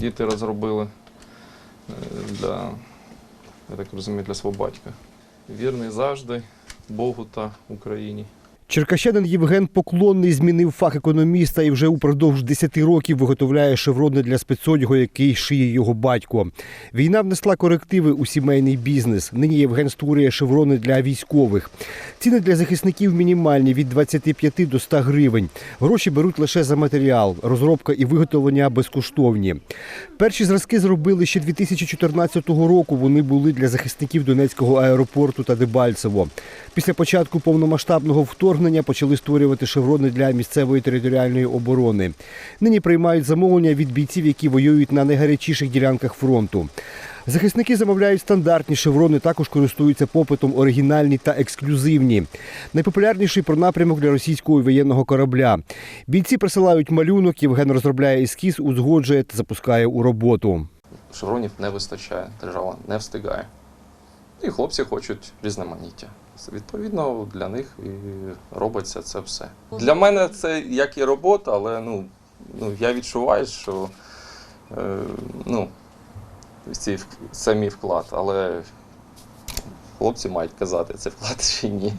діти розробили е, для, я так розумію, для свого батька. Вірний завжди Богу та Україні. Черкащанин Євген Поклонний змінив фах економіста і вже упродовж 10 років виготовляє шеврони для спецодягу, який шиє його батько. Війна внесла корективи у сімейний бізнес. Нині Євген створює шеврони для військових. Ціни для захисників мінімальні від 25 до 100 гривень. Гроші беруть лише за матеріал. Розробка і виготовлення безкоштовні. Перші зразки зробили ще 2014 року. Вони були для захисників Донецького аеропорту та Дебальцево. Після початку повномасштабного вторгнення почали створювати шеврони для місцевої територіальної оборони. Нині приймають замовлення від бійців, які воюють на найгарячіших ділянках фронту. Захисники замовляють стандартні шеврони, також користуються попитом оригінальні та ексклюзивні. Найпопулярніший про напрямок для російського воєнного корабля. Бійці присилають малюнок, Євген розробляє ескіз, узгоджує та запускає у роботу. Шевронів не вистачає, держава не встигає. І хлопці хочуть різноманіття. Відповідно, для них і робиться це все. Для мене це як і робота, але ну, ну, я відчуваю, що е, ну, ці, це мій вклад, але хлопці мають казати, це вклад чи ні.